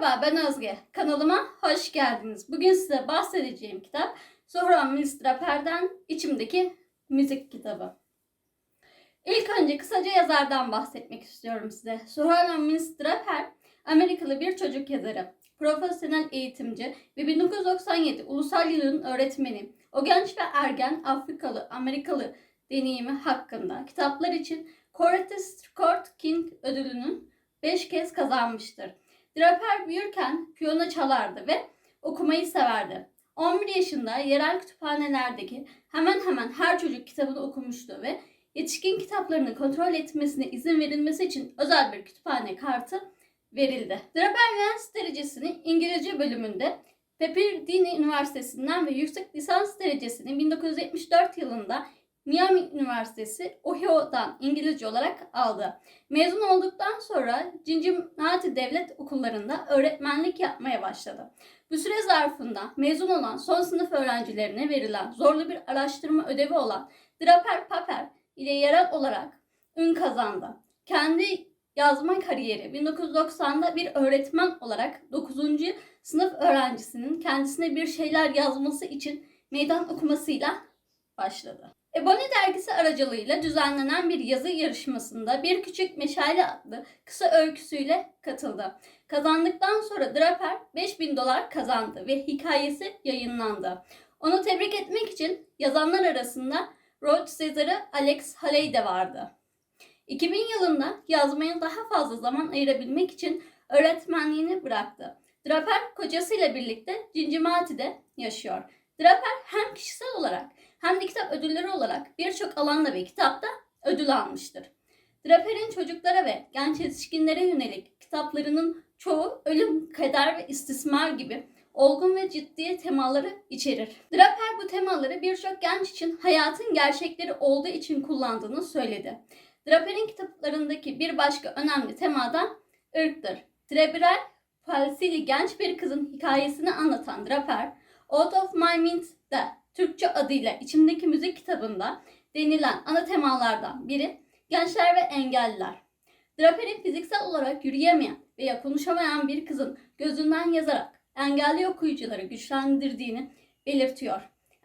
Merhaba ben Özge. Kanalıma hoş geldiniz. Bugün size bahsedeceğim kitap Sohran Milistraper'den İçimdeki Müzik kitabı. İlk önce kısaca yazardan bahsetmek istiyorum size. Sohran Milistraper Amerikalı bir çocuk yazarı, profesyonel eğitimci ve 1997 Ulusal Yılın öğretmeni. O genç ve ergen Afrikalı, Amerikalı deneyimi hakkında kitaplar için Coretta Scott King ödülünün 5 kez kazanmıştır. Draper büyürken piyano çalardı ve okumayı severdi. 11 yaşında yerel kütüphanelerdeki hemen hemen her çocuk kitabını okumuştu ve yetişkin kitaplarını kontrol etmesine izin verilmesi için özel bir kütüphane kartı verildi. Draper üniversite derecesini İngilizce bölümünde Pepperdine Üniversitesi'nden ve yüksek lisans derecesini 1974 yılında Miami Üniversitesi Ohio'dan İngilizce olarak aldı. Mezun olduktan sonra Cincinnati Devlet Okullarında öğretmenlik yapmaya başladı. Bu süre zarfında mezun olan son sınıf öğrencilerine verilen zorlu bir araştırma ödevi olan Draper Paper ile yerel olarak ün kazandı. Kendi yazma kariyeri 1990'da bir öğretmen olarak 9. sınıf öğrencisinin kendisine bir şeyler yazması için meydan okumasıyla başladı. Ebony dergisi aracılığıyla düzenlenen bir yazı yarışmasında Bir Küçük Meşale adlı kısa öyküsüyle katıldı. Kazandıktan sonra Draper 5000 dolar kazandı ve hikayesi yayınlandı. Onu tebrik etmek için yazanlar arasında Rhodes yazarı Alex Haley de vardı. 2000 yılında yazmaya daha fazla zaman ayırabilmek için öğretmenliğini bıraktı. Draper kocasıyla birlikte Cincinnati'de yaşıyor. Draper hem kişisel olarak hem de kitap ödülleri olarak birçok alanda ve kitapta ödül almıştır. Draper'in çocuklara ve genç yetişkinlere yönelik kitaplarının çoğu ölüm, keder ve istismar gibi olgun ve ciddi temaları içerir. Draper bu temaları birçok genç için hayatın gerçekleri olduğu için kullandığını söyledi. Draper'in kitaplarındaki bir başka önemli temada ırktır. Cerebral palsili genç bir kızın hikayesini anlatan Draper, Out of My Mind'de Türkçe adıyla içimdeki müzik kitabında denilen ana temalardan biri gençler ve engelliler. Draper'in fiziksel olarak yürüyemeyen veya konuşamayan bir kızın gözünden yazarak engelli okuyucuları güçlendirdiğini belirtiyor.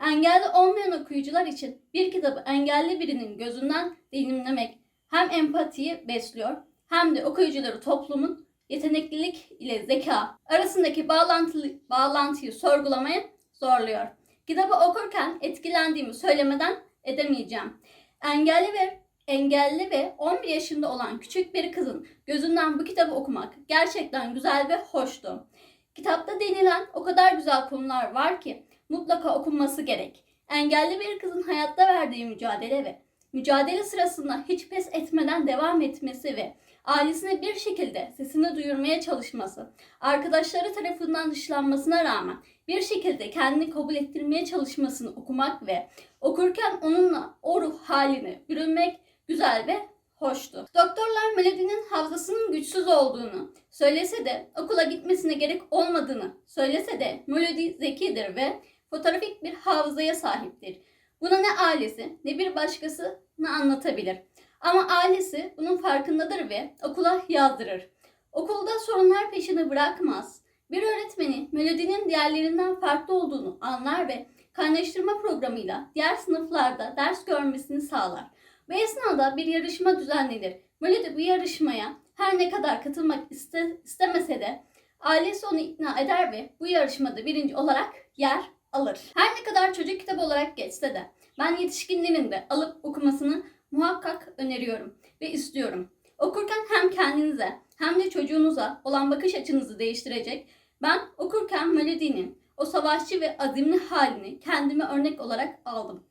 Engelli olmayan okuyucular için bir kitabı engelli birinin gözünden deneyimlemek hem empatiyi besliyor hem de okuyucuları toplumun yeteneklilik ile zeka arasındaki bağlantılı, bağlantıyı sorgulamaya zorluyor. Kitabı okurken etkilendiğimi söylemeden edemeyeceğim. Engelli ve engelli ve 11 yaşında olan küçük bir kızın gözünden bu kitabı okumak gerçekten güzel ve hoştu. Kitapta denilen o kadar güzel konular var ki mutlaka okunması gerek. Engelli bir kızın hayatta verdiği mücadele ve mücadele sırasında hiç pes etmeden devam etmesi ve ailesine bir şekilde sesini duyurmaya çalışması, arkadaşları tarafından dışlanmasına rağmen bir şekilde kendini kabul ettirmeye çalışmasını okumak ve okurken onunla o ruh halini bürünmek güzel ve hoştu. Doktorlar Melody'nin hafızasının güçsüz olduğunu söylese de okula gitmesine gerek olmadığını söylese de Melody zekidir ve fotoğrafik bir hafızaya sahiptir. Buna ne ailesi ne bir başkasını anlatabilir. Ama ailesi bunun farkındadır ve okula yazdırır. Okulda sorunlar peşini bırakmaz. Bir öğretmeni melodinin diğerlerinden farklı olduğunu anlar ve kaynaştırma programıyla diğer sınıflarda ders görmesini sağlar. Bu esnada bir yarışma düzenlenir. Melody bu yarışmaya her ne kadar katılmak iste, istemese de ailesi onu ikna eder ve bu yarışmada birinci olarak yer alır. Her ne kadar çocuk kitabı olarak geçse de ben yetişkinlerin de alıp okumasını muhakkak öneriyorum ve istiyorum. Okurken hem kendinize hem de çocuğunuza olan bakış açınızı değiştirecek. Ben okurken Melody'nin o savaşçı ve azimli halini kendime örnek olarak aldım.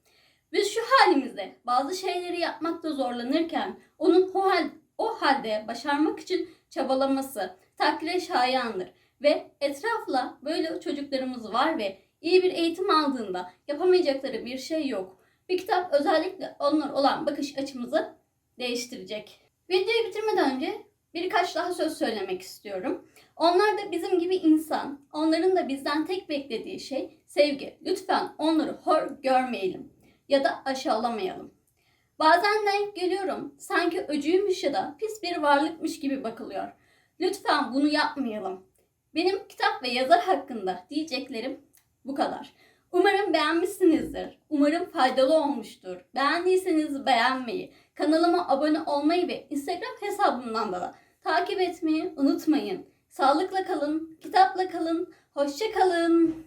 Biz şu halimizde bazı şeyleri yapmakta zorlanırken onun o, hal, o halde başarmak için çabalaması takdire şayandır. Ve etrafla böyle çocuklarımız var ve iyi bir eğitim aldığında yapamayacakları bir şey yok. Bir kitap özellikle onlar olan bakış açımızı değiştirecek. Videoyu bitirmeden önce birkaç daha söz söylemek istiyorum. Onlar da bizim gibi insan. Onların da bizden tek beklediği şey sevgi. Lütfen onları hor görmeyelim ya da aşağılamayalım. Bazen denk geliyorum. Sanki öcüymüş ya da pis bir varlıkmış gibi bakılıyor. Lütfen bunu yapmayalım. Benim kitap ve yazar hakkında diyeceklerim bu kadar. Umarım beğenmişsinizdir. Umarım faydalı olmuştur. Beğendiyseniz beğenmeyi, kanalıma abone olmayı ve Instagram hesabımdan da takip etmeyi unutmayın. Sağlıkla kalın, kitapla kalın, hoşça kalın.